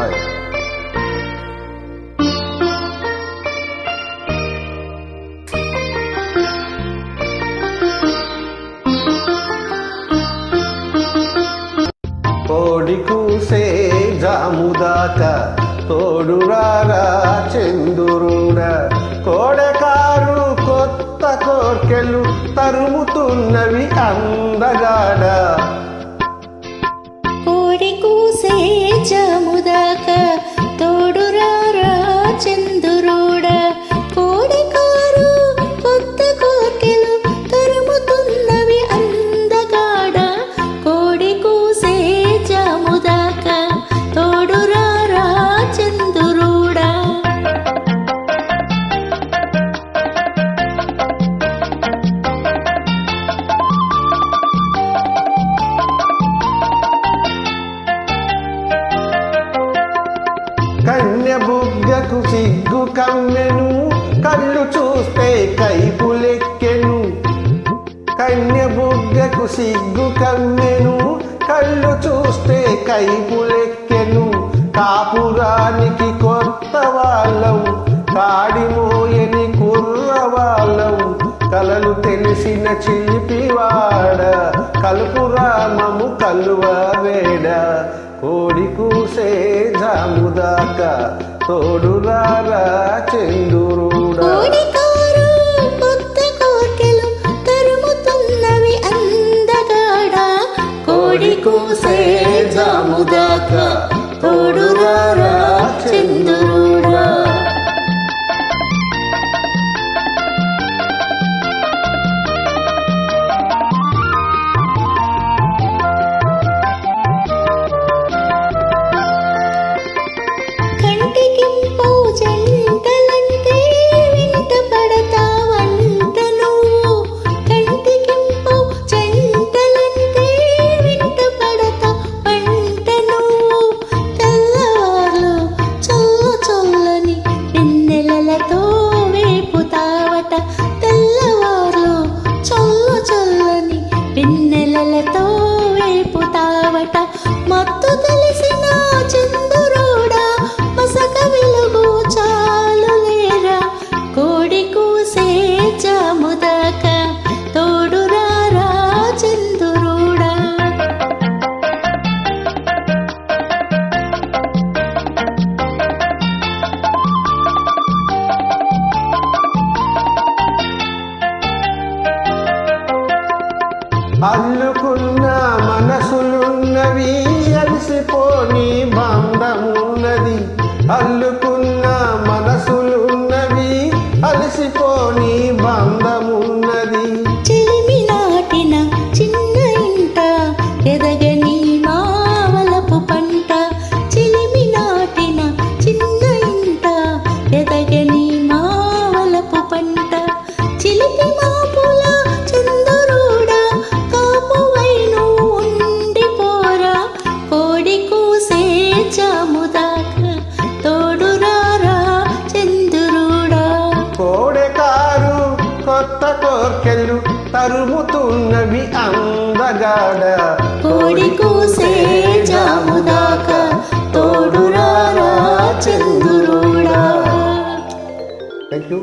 Hi కోడి కూసే జాముదాక తోడురారా చందురుడ. కోడకారు కొత్త కోర్కెలు తరుముతున్నవి అందగాడ. కోడి కూసే దాకా తోడురారా చందు సిగ్గు కమ్మెను కళ్ళు చూస్తే కైపులెక్కెను. కన్య బుగ్గకు సిగ్గు కమ్మెను కళ్ళు చూస్తే కైపులెక్కెను. కాపురానికి కొత్త వాళ్ళం కాడిమోయని కుర్రవాళ్ళం కలలు తెలిసిన చిలిపివాడ కలుపురామము కలువ వేడ. కోడి కూసే జాముదాకా తోడురారా చందురుడా. కోడి కారు కొత్త కోడి కూసే తోడురారా అల్లుకున్న మనసులున్నవి అలసిపోని బంధమున్నది. అల్లుకున్న మనసులున్నవి అలసిపోని బంధమున్నది తరుముతున్నవి అందగాడ. కోడి కూసే జాముదాక తోడురారా చంద్రుడా. Thank you